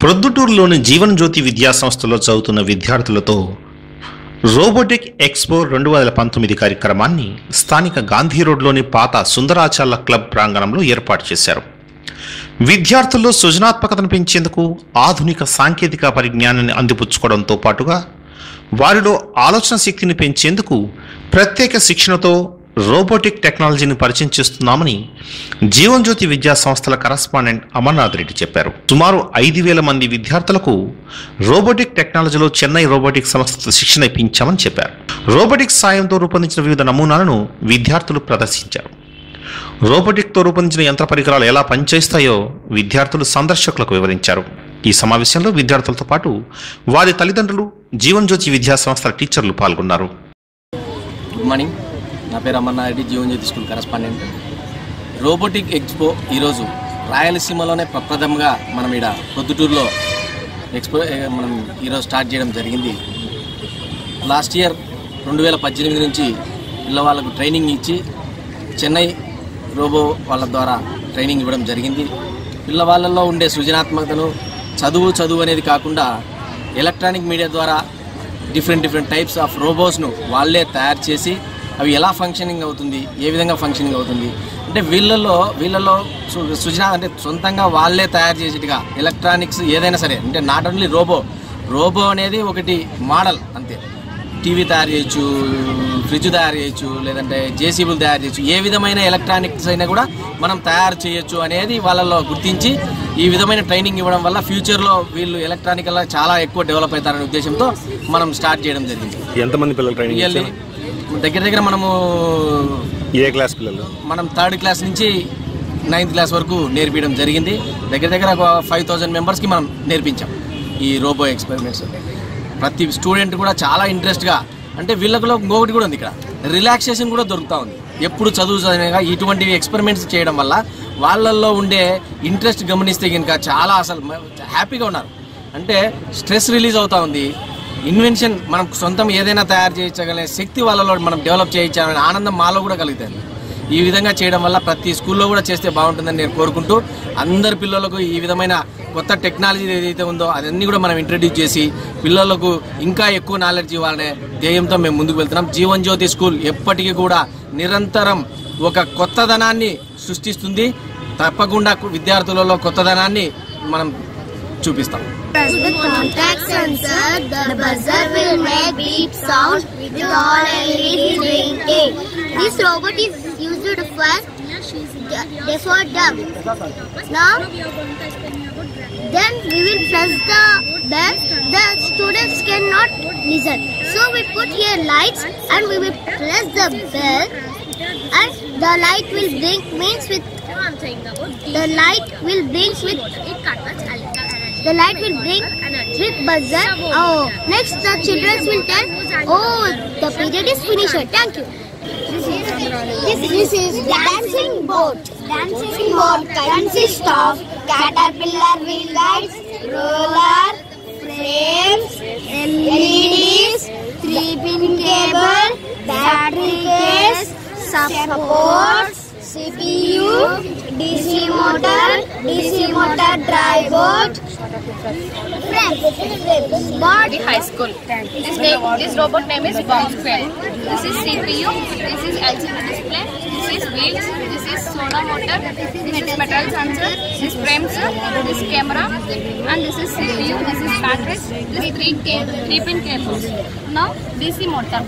ప్రొద్దుటూరులోని జీవన్ జ్యోతి చదువుతున్న విద్యార్థులతో robotic expo రెండు వేల పంతొమ్మిది కార్యక్రమాన్ని స్థానిక గాంధీ రోడ్లోని పాత సుందరాచార్ల క్లబ్ ప్రాంగణంలో ఏర్పాటు చేశారు. విద్యార్థుల్లో సృజనాత్మకతను పెంచేందుకు ఆధునిక సాంకేతిక పరిజ్ఞానాన్ని అందిపుచ్చుకోవడంతో పాటుగా వారిలో ఆలోచన శక్తిని పెంచేందుకు ప్రత్యేక శిక్షణతో రోబోటిక్ టెక్నాలజీని పరిచయం చేస్తున్నామని జీవన్ జ్యోతి విద్యా సంస్థల కరస్పాండెంట్ అమర్నాథ్ రెడ్డి చెప్పారు. సుమారు ఐదు వేల మంది విద్యార్థులకు రోబోటిక్ టెక్నాలజీలో చెన్నై రోబోటిక్ సంస్థతో శిక్షణ ఇప్పించామని చెప్పారు. రోబోటిక్ సాయంతో రూపొందించిన వివిధ నమూనాలను విద్యార్థులు ప్రదర్శించారు. రోబోటిక్తో రూపొందించిన యంత్ర పరికరాలు ఎలా పనిచేస్తాయో విద్యార్థులు సందర్శకులకు వివరించారు. ఈ సమావేశంలో విద్యార్థులతో పాటు వారి తల్లిదండ్రులు జీవన్ జ్యోతి విద్యా సంస్థల టీచర్లు పాల్గొన్నారు. గుడ్ మార్నింగ్ నా పేరు Amarnareddy Jeevan Jyothi school correspondent. Robotic expo ఈరోజు రాయలసీమలోనే ప్రప్రథమంగా మనం ఇక్కడ పొద్దుటూరులో ఎక్స్పో మనం ఈరోజు స్టార్ట్ చేయడం జరిగింది. లాస్ట్ ఇయర్ రెండు వేల పద్దెనిమిది నుంచి పిల్లవాళ్ళకు ట్రైనింగ్ ఇచ్చి చెన్నై రోబో వాళ్ళ ద్వారా ట్రైనింగ్ ఇవ్వడం జరిగింది. పిల్లవాళ్ళల్లో ఉండే సృజనాత్మకతను చదువు చదువు అనేది కాకుండా ఎలక్ట్రానిక్ మీడియా ద్వారా డిఫరెంట్ డిఫరెంట్ టైప్స్ ఆఫ్ రోబోస్ను వాళ్ళే తయారు చేసి అవి ఎలా ఫంక్షనింగ్ అవుతుంది ఏ విధంగా ఫంక్షనింగ్ అవుతుంది? అంటే వీళ్ళల్లో వీళ్ళల్లో సృజన అంటే సొంతంగా వాళ్ళే తయారు చేసేట్టుగా ఎలక్ట్రానిక్స్ ఏదైనా సరే అంటే నాట్ ఓన్లీ రోబో రోబో అనేది ఒకటి మోడల్ అంతే. టీవీ తయారు చేయొచ్చు ఫ్రిడ్జ్ తయారు చేయొచ్చు లేదంటే జేసీబీలు తయారు చేయొచ్చు. ఏ విధమైన ఎలక్ట్రానిక్స్ అయినా కూడా మనం తయారు చేయొచ్చు అనేది వాళ్ళలో గుర్తించి ఈ విధమైన ట్రైనింగ్ ఇవ్వడం వల్ల ఫ్యూచర్లో వీళ్ళు ఎలక్ట్రానికల్గా చాలా ఎక్కువ డెవలప్ అవుతారనే ఉద్దేశంతో మనం స్టార్ట్ చేయడం జరిగింది. ఎంతమంది పిల్లలు ట్రైనింగ్? దగ్గర దగ్గర మనము ఏ క్లాస్ పిల్లలు? మనం థర్డ్ క్లాస్ నుంచి నైన్త్ క్లాస్ వరకు నేర్పించడం జరిగింది. దగ్గర దగ్గర ఒక ఫైవ్ థౌజండ్ మెంబర్స్కి మనం నేర్పించాం ఈ రోబో ఎక్స్పెరిమెంట్స్ ప్రతి స్టూడెంట్ కూడా చాలా ఇంట్రెస్ట్గా అంటే వీళ్ళకులో ఇంకొకటి కూడా ఉంది ఇక్కడ. రిలాక్సేషన్ కూడా దొరుకుతూ ఉంది. ఎప్పుడు చదువు చదివినాక ఇటువంటి ఎక్స్పెరిమెంట్స్ చేయడం వల్ల వాళ్ళల్లో ఉండే ఇంట్రెస్ట్ గమనిస్తే కనుక చాలా అసలు హ్యాపీగా ఉన్నారు. అంటే స్ట్రెస్ రిలీజ్ అవుతూ ఉంది. ఇన్వెన్షన్ మనం సొంతం ఏదైనా తయారు చేయించగలిగే శక్తి వాళ్ళలో మనం డెవలప్ చేయించాలనే ఆనందం మాలో కూడా కలుగుతుంది. ఈ విధంగా చేయడం వల్ల ప్రతి స్కూల్లో కూడా చేస్తే బాగుంటుందని నేను కోరుకుంటూ అందరి పిల్లలకు ఈ విధమైన కొత్త టెక్నాలజీ ఏదైతే ఉందో అదన్నీ కూడా మనం ఇంట్రడ్యూస్ చేసి పిల్లలకు ఇంకా ఎక్కువ నాలెడ్జ్ ఇవ్వాలనే ధ్యేయంతో మేము ముందుకు వెళ్తున్నాం. జీవన్ జ్యోతి స్కూల్ ఎప్పటికీ కూడా నిరంతరం ఒక కొత్తదనాన్ని సృష్టిస్తుంది. తప్పకుండా విద్యార్థులలో కొత్తదనాన్ని మనం చూపిస్తాం To the contact sensor, the buzzer will make beep sound with all LEDs blinking. This robot is used for this for dumb. Now, then we will press the bell. The students cannot listen. So we put here lights and we will press the bell and the light will blink means with the light will blink with the light will blink with buzzer. Oh, next the children will tell, oh, the period is finished. Thank you. This is, this is dancing boat. Dancing boat consists of caterpillar wheel lights, roller, frames, LEDs, three-pin cable, battery case, supports, CPU, DC motor, DC motor drive board, But the high school. This name, this robot name is bomb square. This is CPU. This is LCD display. This is wheels. This is sonar motor. This is metal sensor. This frames. This camera. And this is CPU. This is batteries. This three cable, three pin cables. Now DC motor.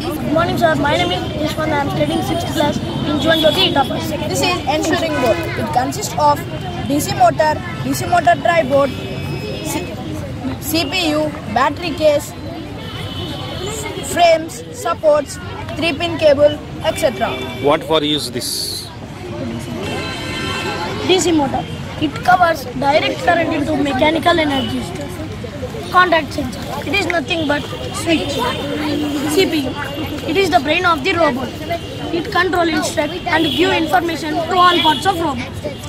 Good morning, sir. My name is Ishwan. I am studying 6th class in Juan Jyoti Itapur. This is ensuring board. It consists of DC motor, DC motor drive board, C CPU, battery case, frames, supports, 3-pin cable, etc. What for use this? DC motor. It covers direct current into mechanical energy. Contact sensor. It is nothing but switch. CPU. It is the brain of the robot. It controls, instruct and give information to all parts of robot.